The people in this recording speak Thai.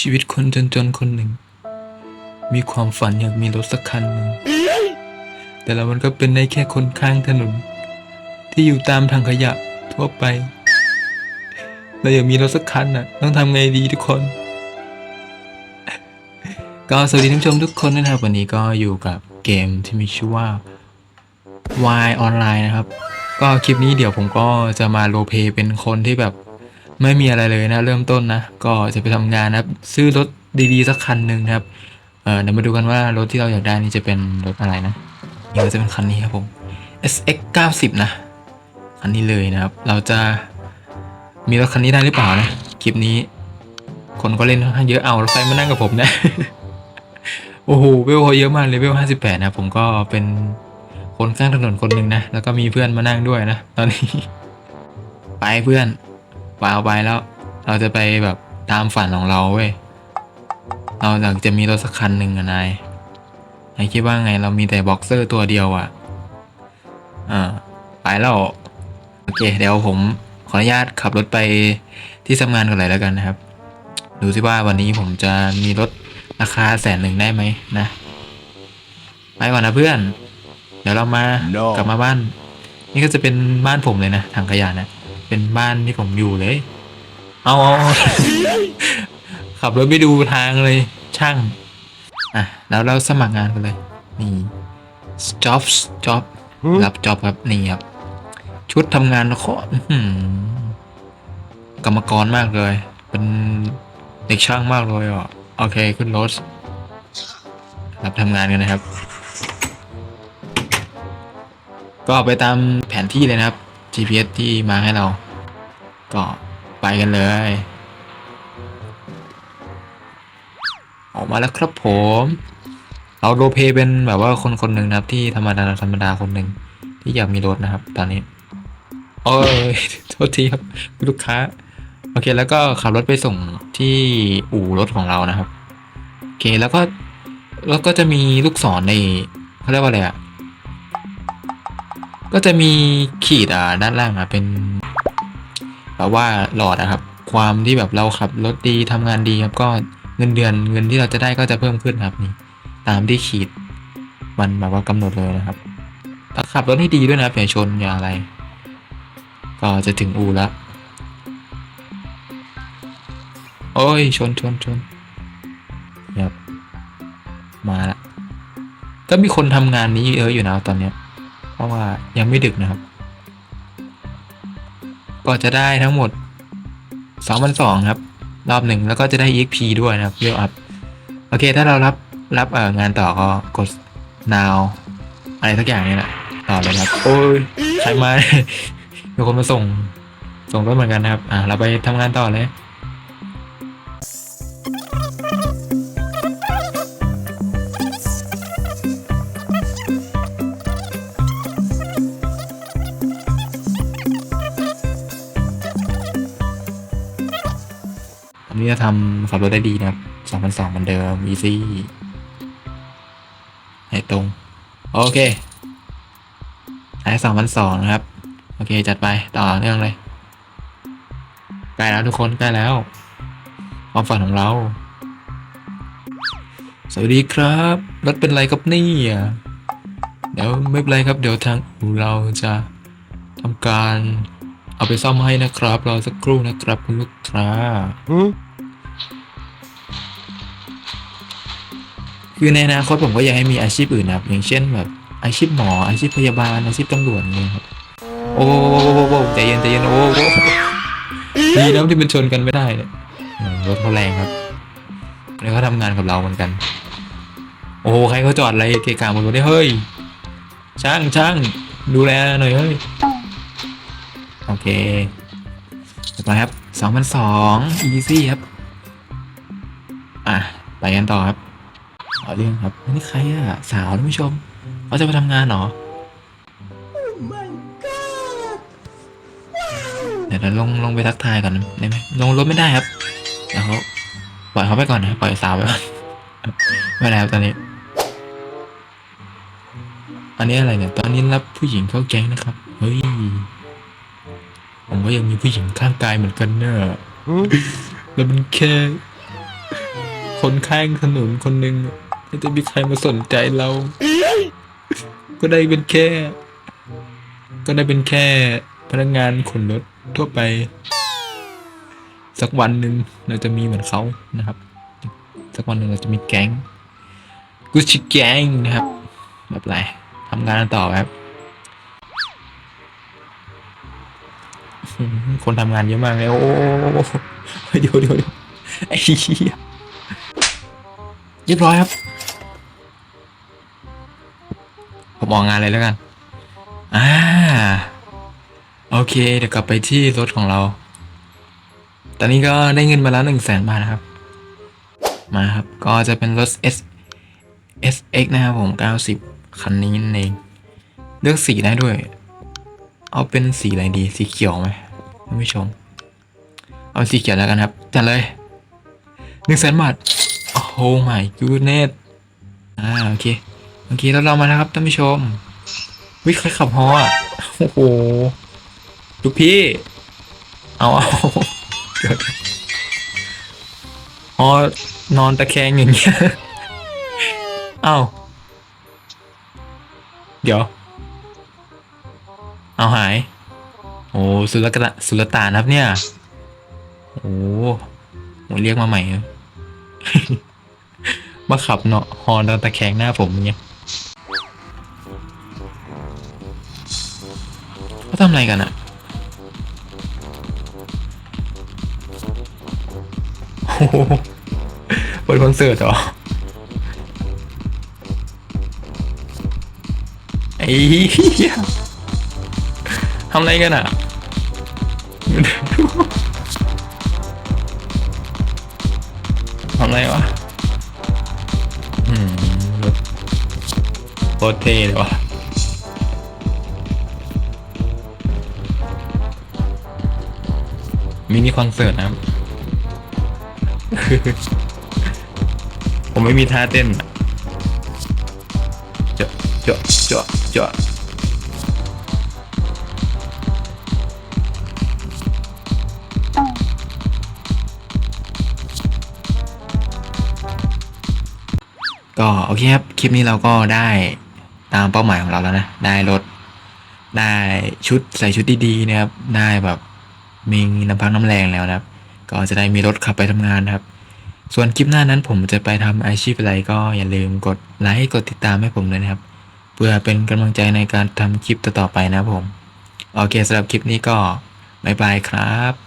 ชีวิตคนจนๆคนหนึ่ง มีความฝันอยากมีรถสักคันหนึ่งแต่ล้วมันก็เป็นได้แค่คนข้างถนน ที่อยู่ตามทางขยะทั่วไป เราอยากมีรถสักคันน่ะ ต้องทำไงดีทุกคน ก็สวัสดีท่านผู้ชมทุกคนนะครับ วันนี้ก็อยู่กับเกมที่มีชื่อว่า Y Online นะครับ ก็คลิปนี้เดี๋ยวผมก็จะมาโรเพย์เป็นคนที่แบบ ไม่มีอะไรเลยนะเริ่มต้นนะก็จะไปทำงานนะครับซื้อรถดีๆสักคันหนึ่งนะครับเเดี๋ยวมาดูกันว่ารถที่เราอยากได้นี่จะเป็นรถอะไรนะนี่ก็จะเป็นคันนี้ครับผม SX 90นะคันนี้เลยนะครับ เราจะมีรถคันนี้ได้หรือเปล่านะคลิปนี้ คนก็เล่นค่อนข้างเยอะเอารถไฟมานั่งกับผมนะโอ้โหเวลเขาเยอะมากเลยเวลห้าสิบแปดนะผมก็เป็นคนข้างถนนคนหนึ่งนะ แล้วก็มีเพื่อนมานั่งด้วยนะ ตอนนี้ ไปเพื่อน วาวไปแล้ว เราจะไปแบบตามฝันของเราเว้ย เราอยากจะมีรถสักคันหนึ่งอะนาย นายคิดว่าไงเรามีแต่บ็อกเซอร์ตัวเดียวอะอ่าไปแล้ว โอเค เดี๋ยวผมขออนุญาตขับรถไปที่ทำงานกันเลยแล้วกันนะครับ ดูสิว่าวันนี้ผมจะมีรถราคาแสนหนึ่งได้ไหมนะ ไปก่อนนะเพื่อน เดี๋ยวเรามา No กลับมาบ้าน นี่ก็จะเป็นบ้านผมเลยนะทางขยะนะ เป็นบ้านที่ผมอยู่เลย เอาเอาเอาขับรถไม่ดูทางเลยช่าง อะ แล้วเราสมัครงานกันเลย นี่ jobs job รับ job ครับ นี่ครับ ชุดทำงานโคตรอื้อหือกรรมกรมากเลย เป็นเด็กช่างมากเลยอะ โอเค ขึ้นรถ รับทำงานกันนะครับ ก็ไปตามแผนที่เลยนะครับ GPS ที่มาให้เรา ก็ไปกันเลย ออกมาแล้วครับผม เราโรเพลย์เป็นแบบว่าคนคนหนึ่งนะครับที่ธรรมดาธรรมดาคนหนึ่งที่อยากมีรถนะครับ ตอนนี้โอ้ยโทษทีครับลูกค้า โอเคแล้วก็ขับรถไปส่งที่อู่รถของเรานะครับโอเคแล้วก็แล้วก็จะมีลูกศรในเขาเรียกว่าอะไรอะ ก็จะมีขีดอ่าด้านล่างอะเป็นแบบว่าหลอดนะครับ ความที่แบบเราขับรถดีทำงานดีครับก็เงินเดือนเงินที่เราจะได้ก็จะเพิ่มขึ้นครับนี่ตามที่ขีดมันแบบว่ากำหนดเลยนะครับถ้าขับรถให้ดีด้วยนะครับอย่าชนอย่าอะไร ก็จะถึงอูแล้วโอ้ยชนชนชนครับมาละก็มีคนทำงานนี้เยอะอยู่นะตอนเนี้ย เพราะว่ายังไม่ดึกนะครับ ก็จะได้ทั้งหมด2 2 0 0ครับ รอบหนึ่งแล้วก็จะได้ EXP ด้วยนะครับเรียกอัพโอเค ถ้าเรารับรับเอ่องานต่อก็กด now อะไรสักอย่างนี่แหละต่อเลยครับ โอ้ยใครมามีคนมาส่ง ส่งรถเหมือนกันนะครับ อ่าเราไปทำงานต่อเลย ผมนี่จะทำขับรถได้ดีนะครับสองพันสองเหมือนเดิม easy ให้ตรง โอเคใช้สองพันสองนะครับ โอเค จัดไปต่อเรื่องเลย ใกล้แล้วทุกคนใกล้แล้ว ความฝันของเรา สวัสดีครับ รถเป็นไรครับนี่เดี๋ยวไม่เป็นไรครับ เดี๋ยวทางเราจะทำการเอาไปซ่อมให้นะครับ รอสักครู่นะครับ คุณลูกค้า คือในอนาคตผมก็อยากให้มีอาชีพอื่นนะครับอย่างเช่นแบบอาชีพหมออาชีพพยาบาลอาชีพตำรวจเงี้ยครับโอ้โหโอ้โหใจเย็นใจเย็นโอ้โหดีนะที่มันชนกันไม่ได้เนี่ยรถเขาแรงครับแล้วเขาทำงานกับเราเหมือนกัน โอ้โหใครเขาจอดอะไรเกะกะหมดเลยเฮ้ยช่างช่างดูแลหน่อยเฮ้ยโอเคเรียบร้อยครับสองพันสองอีซี่ครับ อะไปกันต่อครับ อาเรื่องครับนี่ใครอะสาวท่านผู้ชมเขาจะไปทำงานเหรอเดี๋ยวเราลงลงไปทักทายก่อนได้ไหมลงรถไม่ได้ครับเดี๋ยวเขาปล่อยเขาไปก่อนนะปล่อยสาวไปก่อนไม่ได้ครับตอนนี้ อันนี้อะไรเนี่ย ตอนนี้รับผู้หญิงเข้าแก๊งนะครับเฮ้ยผมก็ยังมีผู้หญิงข้างกายเหมือนกันเนอะ Huh? แล้วมันแค่คนข้างถนนคนหนึ่ง ไม่จะมีใครมาสนใจเรา ก็ได้เป็นแค่ ก็ได้เป็นแค่พนักงานขนรถทั่วไป สักวันหนึ่งเราจะมีเหมือนเขานะครับ สักวันหนึ่งเราจะมีแก๊งกุชิแก๊งนะครับแบบไรทำงานต่อครับอื้อหือคนทำงานเยอะมากเลยโอ้โหเดี๋ยวเดี๋ยวเดี๋ยวไอ้เหี้ยเรียบร้อยครับ ผมออกงานเลยแล้วกัน อ่า โอเค เดี๋ยวกลับไปที่รถของเรา ตอนนี้ก็ได้เงินมาแล้วหนึ่งแสนบาทนะครับ มาครับ ก็จะเป็นรถ S SX นะครับผม 90 คันนี้นั่นเอง เลือกสีได้ด้วย เอาเป็นสีอะไรดี สีเขียวไหมท่านผู้ชม เอาสีเขียวแล้วกันครับ จัดเลยหนึ่งแสนบาท โอ้โห my goodness อ่า โอเค โอเคแล้เรามาแล้วครับท่านผู้ชม วิคใครขับฮอโอ้โหลูกพี่ เอาเอาเดี๋ยวฮอนอนตะแคงอย่างเงี้ยเอ้าเดี๋ยว เอาหาย โอ้สุลกะสุลตานครับเนี่ย โอ้โหเรียกมาใหม่มาขับเนาะฮอนอนตะแคงหน้าผมอย่างเงี้ย เขาทำอะไรกันอะโอ้โหเปิดคอนเสิร์ตเหรอ ไอ้เหี้ยทำอะไรกันอะทำอะไรวะ อืมรถเท่เลยวะ มินิคอนเสิร์ตนะครับ ผมไม่มีท่าเต้นเจาะเจาะเจาะเจาะก็โอเคครับ คลิปนี้เราก็ได้ตามเป้าหมายของเราแล้วนะ ได้รถ ได้ชุดใส่ชุดดีๆนะครับ ได้แบบ มีน้ำพักน้ำแรงแล้วนะครับ ก็จะได้มีรถขับไปทำงานครับ ส่วนคลิปหน้านั้นผมจะไปทำอาชีพอะไรก็อย่าลืมกดไลค์กดติดตามให้ผมด้วยนะครับ เพื่อเป็นกำลังใจในการทำคลิปต่อๆไปนะผม โอเคสำหรับคลิปนี้ก็บ๊ายบายครับ